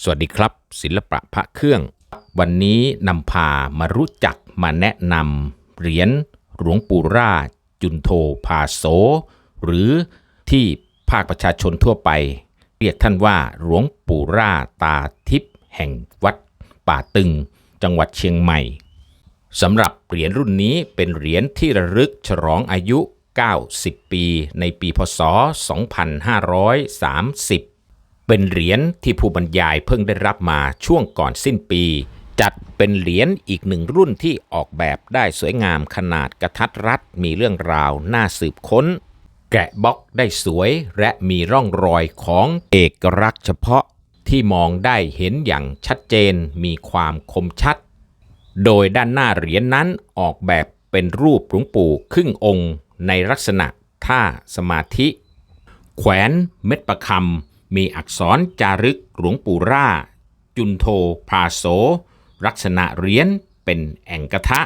สวัสดีครับ ศิลปะพระเครื่อง วันนี้นำพามารู้จักมาแนะนำเหรียญหลวงปู่ร่าจุนโทพาโส หรือที่ภาคประชาชนทั่วไป เรียกท่านว่าหลวงปู่ร่าตาทิพย์แห่งวัดป่าตึง จังหวัดเชียงใหม่สำหรับเหรียญรุ่นนี้เป็นเหรียญที่ระลึกฉลองอายุ 90 ปี ในปีพศ 2530 เป็นเหรียญที่ผู้บรรยายเพิ่งได้รับมาช่วงก่อนสิ้นปี จัดเป็นเหรียญอีกหนึ่งรุ่นที่ออกแบบได้สวยงามขนาดกระทัดรัดมีเรื่องราวน่าสืบค้น แกะบล็อกได้สวยและมีร่องรอยของเอกลักษณ์เฉพาะที่มองได้เห็นอย่างชัดเจนมีความคมชัด โดยด้านหน้าเหรียญนนั้นออกแบบเป็นรูปหลวงปู่ครึ่งองค์ในลักษณะท่าสมาธิ แขวนเม็ดประคำ มีอักษรจารึกหลวงปู่ร่า จุนโทพาโสลักษณะเรียญเป็นแอ่งกระทะ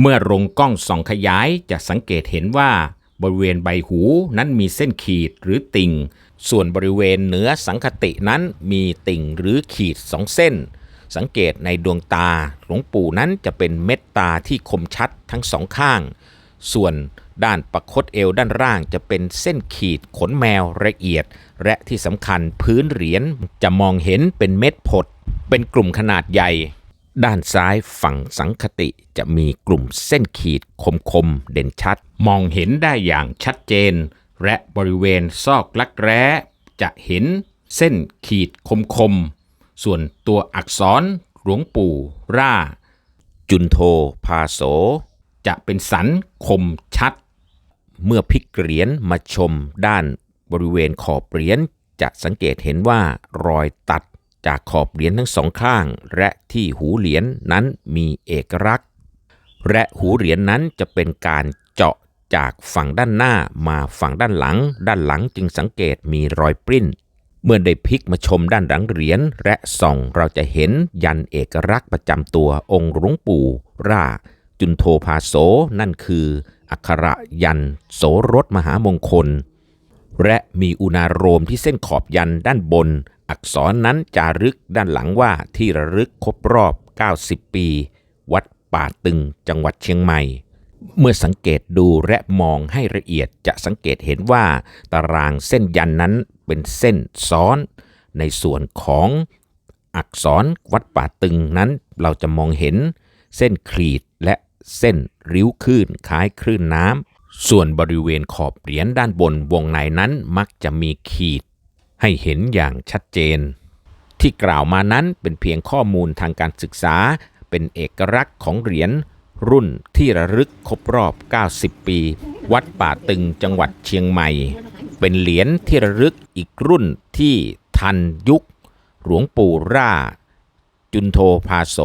เมื่อลงกล้องส่องขยายจะสังเกตเห็นว่า บริเวณใบหูนั้นมีเส้นขีดหรือติ่ง ส่วนบริเวณเหนือสังคตินั้นมีติ่งหรือขีดสองเส้น สังเกตในดวงตาหลวงปู่นั้นจะเป็นเม็ดตาที่คมชัดทั้งสองข้าง ส่วน ด้านประคตเอวด้านล่างจะเป็นเส้นขีดขนแมวละเอียด และที่สำคัญพื้นเหรียญจะมองเห็นเป็นเม็ดผด เป็นกลุ่มขนาดใหญ่ ด้านซ้ายฝั่งสังคติจะมีกลุ่มเส้นขีดคมๆเด่นชัด มองเห็นได้อย่างชัดเจน และบริเวณซอกลักแร้จะเห็นเส้นขีดคมๆส่วนตัวอักษรหลวงปู่ร่า จุนโทพาโส จะเป็นสันคมชัด เมื่อพลิกเหรียญมาชมด้านบริเวณขอบเหรียญจะสังเกตเห็นว่ารอยตัดจากขอบเหรียญทั้งสองข้าง และที่หูเหรียญนั้นมีเอกลักษณ์ และหูเหรียญนั้นจะเป็นการเจาะจากฝั่งด้านหน้ามาฝั่งด้านหลัง ด้านหลังจึงสังเกตมีรอยปริ้น เมื่อได้พลิกมาชมด้านหลังเหรียญและส่องเราจะเห็นยันเอกลักษณ์ประจำตัวองค์หลวงปู่ร่าจุนโทภาโสนั่นคือ อักขระยัน โสรสมหามงคล และมีอุณาโรมที่เส้นขอบยันด้านบน อักษรนั้นจารึกด้านหลังว่าที่ระลึกครบรอบ 90 ปี วัดป่าตึงจังหวัดเชียงใหม่ เมื่อสังเกตดูและมองให้ละเอียดจะสังเกตเห็นว่า ตารางเส้นยันนั้นเป็นเส้นซ้อน ในส่วนของอักษรวัดป่าตึงนั้นเราจะมองเห็นเส้นครีด เส้นริ้วคลื่นคล้ายคลื่นน้ำ ส่วนบริเวณขอบเหรียญด้านบนวงในนั้นมักจะมีขีด ให้เห็นอย่างชัดเจน ที่กล่าวมานั้นเป็นเพียงข้อมูลทางการศึกษา เป็นเอกลักษณ์ของเหรียญรุ่นที่ระลึกครบรอบ 90 ปี วัดป่าตึงจังหวัดเชียงใหม่ เป็นเหรียญที่ระลึกอีกรุ่นที่ทันยุค หลวงปู่ร่า จุนโทภาโส